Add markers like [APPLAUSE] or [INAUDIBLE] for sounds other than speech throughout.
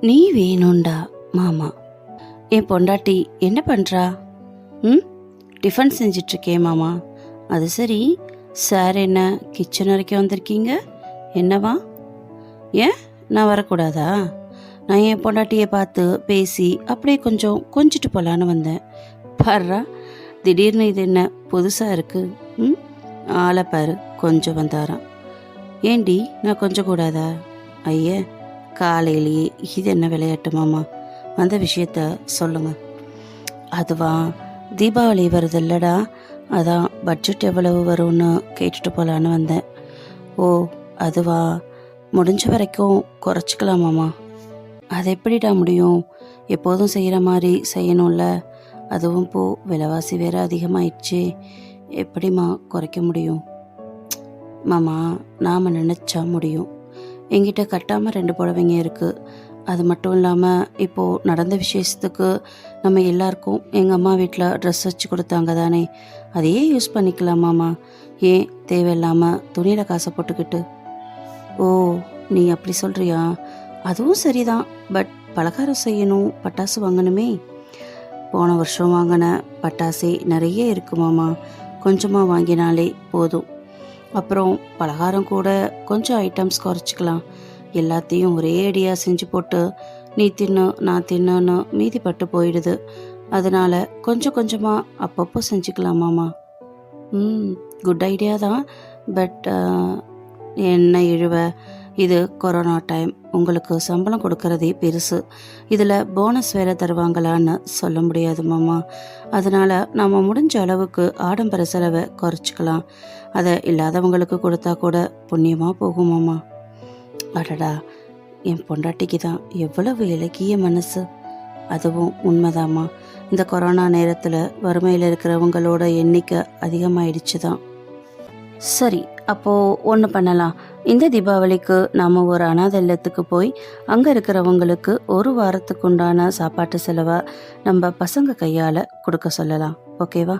நீ வேணும்டா மாமா. என் பொண்டாட்டி என்ன பண்ணுறா ம்? டிஃபன் செஞ்சிட்ருக்கேன் மாமா. அது சரி சார் என்ன கிச்சன் வரைக்கும் வந்திருக்கீங்க? என்னவா? ஏன்? நான் வரக்கூடாதா? நான் என் பொண்டாட்டியை பார்த்து பேசி அப்படியே கொஞ்சம் கொஞ்சிட்டு போகலான்னு வந்தேன். பாருடா திடீர்னு இது என்ன புதுசாக இருக்குது ம்? ஆளை பாரு கொஞ்சம் வந்தாராம். ஏண்டி நான் கொஞ்சம் கூடாதா ஐயே காலையிலேயே இது என்ன விளையாட்டு மாமா? விஷயத்த சொல்லுங்க. அதுவா தீபாவளி வருது இல்லடா அதான் பட்ஜெட் எவ்வளவு வரும்னு கேட்டுட்டு போகலான்னு வந்தேன். ஓ அதுவா? முடிஞ்ச வரைக்கும் குறைச்சிக்கலாமாம்மா அது எப்படிடா முடியும்? எப்போதும் செய்கிற மாதிரி செய்யணும்ல. அதுவும் போ விலைவாசி வேற அதிகமாயிடுச்சு. எப்படிம்மா குறைக்க முடியும்? மாமா நாம் நினச்சா முடியும். என்கிட்ட கட்டாமல் ரெண்டு புடவைங்க இருக்குது அது மட்டும் இல்லாமல் இப்போது நடந்த விசேஷத்துக்கு நம்ம எல்லாருக்கும் எங்கள் அம்மா வீட்டில் ட்ரெஸ் வச்சு கொடுத்தாங்க தானே. அதையே யூஸ் பண்ணிக்கலாமாம்மா ஏன் தேவையில்லாமல் துணியில் காசை போட்டுக்கிட்டு? ஓ நீ அப்படி சொல்கிறியா அதுவும் சரிதான். பட் பலகாரம் செய்யணும் பட்டாசு வாங்கணுமே. போன வருஷம் வாங்கின பட்டாசே நிறைய இருக்குமாம்மா கொஞ்சமாக வாங்கினாலே போதும். அப்புறம் பலகாரம் கூட கொஞ்சம் ஐட்டம்ஸ் குறைச்சிக்கலாம். எல்லாத்தையும் ஒரே அடியாக செஞ்சு போட்டு நீ தின்னு நான் தின்னுன்னு மீதி பட்டு போயிடுது. அதனால கொஞ்சம் கொஞ்சமாக அப்பப்போ செஞ்சுக்கலாமாம்மா ம் குட் ஐடியா தான். பட் என்ன இழுவ? இது கொரோனா டைம். உங்களுக்கு சம்பளம் கொடுக்கறதே பெருசு. இதில் போனஸ் வேற தருவாங்களான்னு சொல்ல முடியாது மாமா. அதனால் நம்ம முடிஞ்ச அளவுக்கு ஆடம்பர செலவை குறைச்சிக்கலாம். அதை இல்லாதவங்களுக்கு கொடுத்தா கூட புண்ணியமாக போகுமாம்மா அடடா என் பொண்டாட்டிக்கு தான் எவ்வளவு இலக்கிய மனசு. அதுவும் உண்மைதாம்மா. இந்த கொரோனா நேரத்தில் வறுமையில் இருக்கிறவங்களோட எண்ணிக்கை அதிகமாயிடுச்சு தான் சரி அப்போது ஒன்று பண்ணலாம். இந்த தீபாவளிக்கு நாம் ஒரு அனாத இல்லத்துக்கு போய் அங்கே இருக்கிறவங்களுக்கு ஒரு வாரத்துக்கு உண்டான சாப்பாட்டு செலவை நம்ம பசங்க கையால் கொடுக்க சொல்லலாம். ஓகேவா?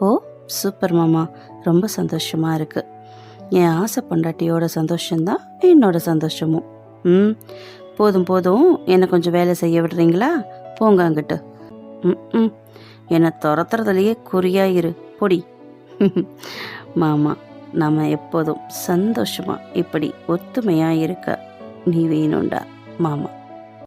ஓ சூப்பர் மாமா. ரொம்ப சந்தோஷமா இருக்கு. என் ஆசை பொண்டாட்டியோட சந்தோஷம்தான் என்னோட சந்தோஷமும். ம் போதும் போதும். என்னை கொஞ்சம் வேலை செய்ய விடுறீங்களா? போங்க அங்கிட்டு. ம் ம். என்னை துரத்துறதுலையே குறியாயிரு பொடி. [LAUGHS] மாமா. நாம் எப்போதும் சந்தோஷமாக இப்படி ஒத்துமையாக இருக்க நீ வேணும்டா மாமா.